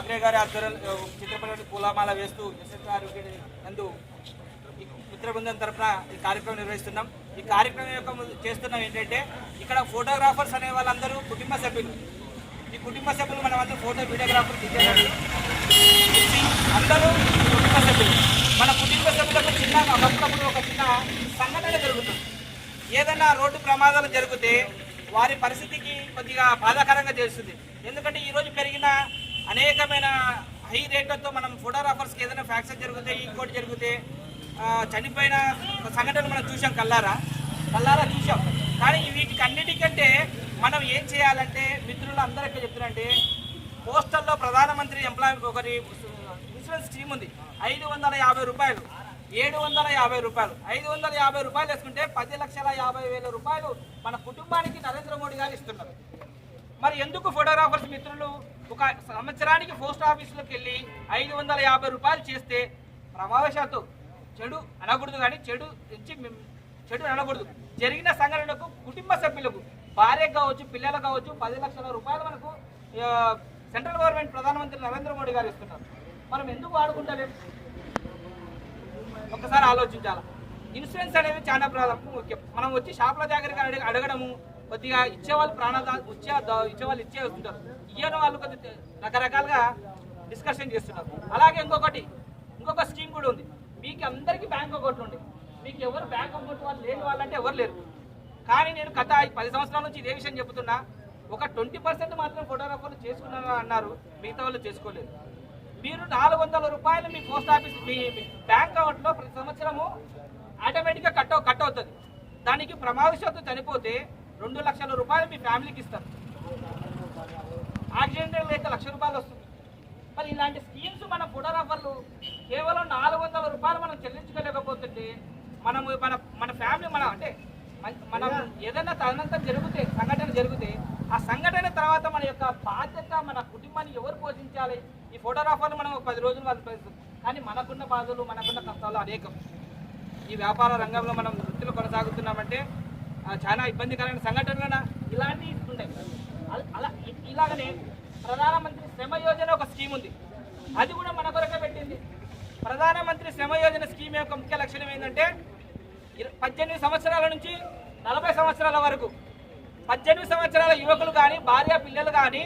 MLA గారి ఆధ్వర్యంలో చిత్రపటానికి పూలమాల వేస్తూ ఎస్ఎస్ఆర్ నందు ఈ మిత్ర బృందం తరఫున ఈ కార్యక్రమం నిర్వహిస్తున్నాం. ఈ కార్యక్రమం యొక్క చేస్తున్నాం ఏంటంటే ఇక్కడ ఫోటోగ్రాఫర్స్ అనే వాళ్ళందరూ కుటుంబ సభ్యులు. ఈ కుటుంబ సభ్యులు మనం అందరూ ఫోటో వీడియోగ్రాఫర్ అందరూ కుటుంబ సభ్యులు. మన కుటుంబ సభ్యులకు చిన్న అప్పుడప్పుడు ఒక చిన్న సంఘటన జరుగుతుంది. ఏదైనా రోడ్డు ప్రమాదాలు జరిగితే వారి పరిస్థితికి కొద్దిగా బాధాకరంగా చేస్తుంది ఎందుకంటే ఈరోజు పెరిగిన అనేకమైన హై రేట్లతో మనం ఫోటోగ్రాఫర్స్కి ఏదైనా ఫ్యాక్చర్ జరిగితే e ఇంకోటి జరిగితే చనిపోయిన సంఘటనలు మనం చూసాం కల్లారా కల్లారా చూసాం కానీ వీటికి అన్నిటికంటే మనం ఏం చేయాలంటే మిత్రులు అందరూ ఎక్కడ చెప్తున్నారంటే పోస్టల్లో ప్రధానమంత్రి ఎంప్లాయ్ ఒకటి ఇన్సూరెన్స్ స్కీమ్ ఉంది. ఐదు వందల యాభై రూపాయలు. ఏడు వందల యాభై రూపాయలు. ఐదు వందల యాభై రూపాయలు వేసుకుంటే పది లక్షల యాభై వేల రూపాయలు మన కుటుంబానికి నరేంద్ర మోడీ గారు ఇస్తున్నారు. మరి ఎందుకు ఫోటోగ్రాఫర్స్ మిత్రులు ఒక సంవత్సరానికి పోస్ట్ ఆఫీసులోకి వెళ్ళి ఐదు వందల యాభై రూపాయలు చేస్తే ప్రమాదశాత్తు చెడు అనకూడదు కానీ చెడు నుంచి చెడు అనకూడదు. జరిగిన సంఘటనకు కుటుంబ సభ్యులకు భార్య కావచ్చు పిల్లలు కావచ్చు పది లక్షల రూపాయలు మనకు సెంట్రల్ గవర్నమెంట్ ప్రధానమంత్రి నరేంద్ర మోడీ గారు ఇస్తున్నారు. మనం ఎందుకు వాడుకుంటలేము ఒకసారి ఆలోచించాలి? ఇన్సూరెన్స్ అనేది చాలా ప్రాధం ముఖ్యం మనం వచ్చి షాపుల దగ్గరికి అడగ అడగడము కొద్దిగా ఇచ్చేవాళ్ళు ప్రాణాలు ఇచ్చే ఇచ్చేవాళ్ళు ఇచ్చే వస్తుంటారు. ఇయ్యని వాళ్ళు కొద్దిగా రకరకాలుగా డిస్కషన్ చేస్తున్నారు అలాగే ఇంకొకటి ఇంకొక స్కీమ్ కూడా ఉంది. మీకు అందరికీ బ్యాంక్ అకౌంట్ ఉంది. మీకు ఎవరు బ్యాంక్ అకౌంట్ వాళ్ళు లేని వాళ్ళంటే ఎవరు లేరు. కానీ నేను గత పది సంవత్సరాల నుంచి ఇదే విషయం చెబుతున్నా ఒక ట్వంటీ పర్సెంట్ మాత్రం ఫోటోగ్రాఫర్లు చేసుకున్నారు అన్నారు. మిగతా వాళ్ళు చేసుకోలేదు. మీరు నాలుగు వందల రూపాయలు మీ పోస్ట్ ఆఫీస్ మీ బ్యాంక్ అకౌంట్లో ప్రతి సంవత్సరము ఆటోమేటిక్గా కట్ కట్ అవుతుంది. దానికి ప్రమాదశాత్తు చనిపోతే రెండు లక్షల రూపాయలు మీ ఫ్యామిలీకి ఇస్తారు. యాక్సిడెంటల్ అయితే లక్ష రూపాయలు వస్తుంది. మరి ఇలాంటి స్కీమ్స్ మన ఫోటోగ్రాఫర్లు కేవలం నాలుగు వందల రూపాయలు మనం చెల్లించుకోలేకపోతుంటే మనము మన మన ఫ్యామిలీ మన అంటే మన- మనం ఏదైనా తదనంతరం జరిగితే సంఘటన జరిగితే ఆ సంఘటన తర్వాత మన యొక్క బాధ్యత మన కుటుంబాన్ని ఎవరు పోషించాలి? ఈ ఫోటోగ్రాఫర్లు మనం ఒక పది రోజులు వాళ్ళు పోషిస్తాం కానీ మనకున్న బాధలు మనకున్న కష్టాలు అనేకం. ఈ వ్యాపార రంగంలో మనం వృత్తిలో కొనసాగుతున్నామంటే చాలా ఇబ్బందికరమైన సంఘటనలు ఇలాంటివి ఉంటాయి. అలా ఇలాగనే ప్రధానమంత్రి శ్రమ యోజన ఒక స్కీమ్ ఉంది. అది కూడా మన కొరకే పెట్టింది. ప్రధానమంత్రి శ్రమ యోజన స్కీమ్ యొక్క ముఖ్య లక్షణం ఏంటంటే పద్దెనిమిది సంవత్సరాల నుంచి నలభై సంవత్సరాల వరకు పద్దెనిమిది సంవత్సరాల యువకులు కానీ భార్య పిల్లలు కానీ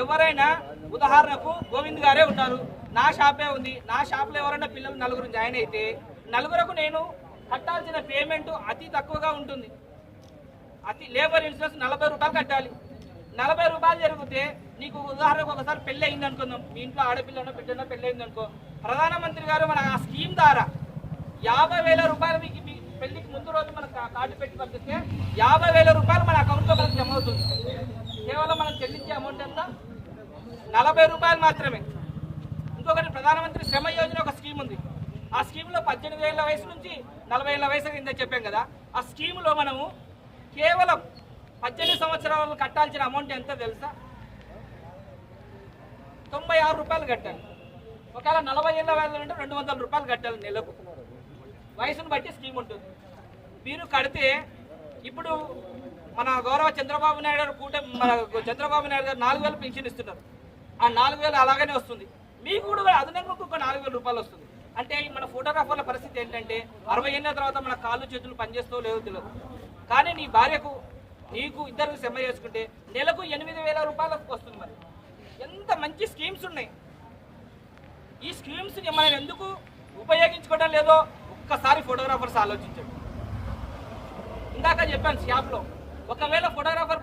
ఎవరైనా ఉదాహరణకు గోవింద్ గారే ఉన్నారు నా షాపే ఉంది. నా షాప్లో ఎవరైనా పిల్లలు నలుగురు జాయిన్ అయితే నలుగురకు నేను కట్టాల్సిన పేమెంట్ అతి తక్కువగా ఉంటుంది. అతి లేబర్ ఇన్సూరెన్స్ నలభై రూపాయలు కట్టాలి. నలభై రూపాయలు జరిగితే నీకు ఉదాహరణకు ఒకసారి పెళ్ళి అయింది అనుకుందాం. మీ ఇంట్లో ఆడపిల్లనో బిడ్డనో పెళ్ళి అయింది అనుకో. ప్రధానమంత్రి గారు మన ఆ స్కీమ్ ద్వారా యాభై వేల రూపాయలు మీకు మీ పెళ్ళికి ముందు రోజు మన కార్డు పెట్టి పంపిస్తే యాభై వేల రూపాయలు మన అకౌంట్లో మనకు జమ అవుతుంది. కేవలం మనం చెల్లించే అమౌంట్ ఎంత? నలభై రూపాయలు మాత్రమే. ఇంకొకటి ప్రధానమంత్రి శ్రమ యోజన ఒక స్కీమ్ ఉంది. ఆ స్కీమ్లో పద్దెనిమిది ఏళ్ళ వయసు నుంచి నలభై ఏళ్ళ వయసు కింద చెప్పాం కదా. ఆ స్కీమ్లో మనము కేవలం పద్దెనిమిది సంవత్సరాలు కట్టాల్సిన అమౌంట్ ఎంత తెలుసా? తొంభై ఆరు రూపాయలు కట్టాలి. ఒకవేళ నలభై ఏళ్ళ వయసు ఉంటే రెండు వందల రూపాయలు కట్టాలి నెలకు. వయసును బట్టి స్కీమ్ ఉంటుంది. మీరు కడితే ఇప్పుడు మన గౌరవ చంద్రబాబు నాయుడు గారు కూటమి మన చంద్రబాబు నాయుడు గారు నాలుగు వేలు పెన్షన్ ఇస్తున్నారు. ఆ నాలుగు వేలు అలాగనే వస్తుంది. మీకు కూడా అదనంగా ఇంకొక నాలుగు వేల రూపాయలు వస్తుంది. అంటే మన ఫోటోగ్రాఫర్ల పరిస్థితి ఏంటంటే అరవై ఏళ్ళ తర్వాత మన కాళ్ళు చేతులు పనిచేస్తూ లేదో తెలియదు కానీ నీ భార్యకు నీకు ఇద్దరు సెమ్మ చేసుకుంటే నెలకు ఎనిమిది వేల రూపాయలకు వస్తుంది మరి. ఎంత మంచి స్కీమ్స్ ఉన్నాయి. ఈ స్కీమ్స్ మనం ఎందుకు ఉపయోగించుకోవడం లేదో ఒక్కసారి ఫోటోగ్రాఫర్స్ ఆలోచించండి. ఇందాక చెప్పాను షాప్లో ఒకవేళ ఫోటోగ్రాఫర్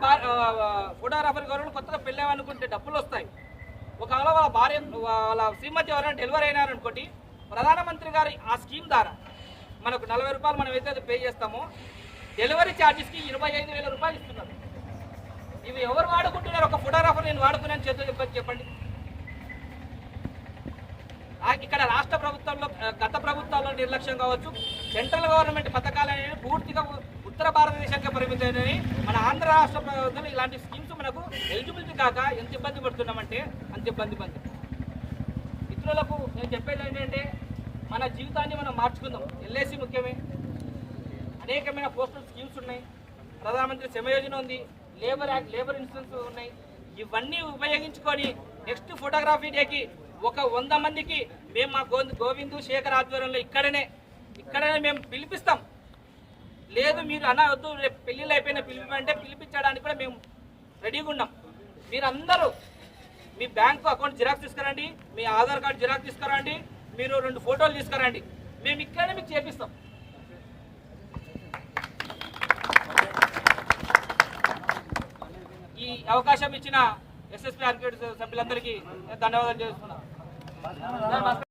ఫోటోగ్రాఫర్ గౌరవం కొత్తగా పెళ్ళామనుకుంటే డబ్బులు వస్తాయి. ఒకవేళ వాళ్ళ భార్య వాళ్ళ శ్రీమతి ఎవరైనా డెలివరీ అయినారనుకోటి ప్రధానమంత్రి గారి ఆ స్కీమ్ ద్వారా మనకు నలభై రూపాయలు మనం ఏదైతే పే చేస్తామో డెలివరీ ఛార్జెస్కి ఇరవై ఐదు వేల రూపాయలు ఇస్తున్నారు. ఇవి ఎవరు వాడుకుంటున్నారు? ఒక ఫోటోగ్రాఫర్ నేను వాడుకున్నాను చేతులు చెప్పండి. చెప్పండి ఇక్కడ రాష్ట్ర ప్రభుత్వంలో గత ప్రభుత్వాల్లో నిర్లక్ష్యం కావచ్చు సెంట్రల్ గవర్నమెంట్ పథకాలు అనేవి పూర్తిగా ఉత్తర భారతదేశానికి పరిమితమైనవి. మన ఆంధ్ర రాష్ట్ర ప్రభుత్వం ఇలాంటి స్కీమ్స్ మనకు ఎలిజిబిలిటీ కాక ఎంత ఇబ్బంది పడుతున్నామంటే అంత ఇబ్బంది పడుతుంది మిత్రులకు నేను చెప్పేది ఏంటంటే మన జీవితాన్ని మనం మార్చుకుందాం. ఎల్ఐసి ముఖ్యమే. అనేకమైన పోస్టల్ స్కీమ్స్ ఉన్నాయి. ప్రధానమంత్రి శ్రమ యోజన ఉంది. లేబర్ యాక్ట్ లేబర్ ఇన్సూరెన్స్ ఉన్నాయి. ఇవన్నీ ఉపయోగించుకొని నెక్స్ట్ ఫోటోగ్రఫీ డేకి ఒక వంద మందికి మేము మా గో గోవిందు శేఖర్ ఆధ్వర్యంలో ఇక్కడనే ఇక్కడనే మేము పిలిపిస్తాం. లేదు మీరు అన్న వద్దు రేపు పెళ్ళిళ్ళు అయిపోయిన పిలిపంటే పిలిపించడానికి కూడా మేము రెడీగా ఉన్నాం. మీరందరూ మీ బ్యాంకు అకౌంట్ జిరాక్స్ తీసుకురండి మీ ఆధార్ కార్డు జిరాక్స్ తీసుకురండి మీరు రెండు ఫోటోలు తీసుకురండి. మేము ఇక్కడనే మీకు చేపిస్తాం. ఈ అవకాశం ఇచ్చిన ఎస్ఎస్పీ ఆర్కిటెక్ట్ సభ్యులందరికీ ధన్యవాదాలు చేస్తున్నాను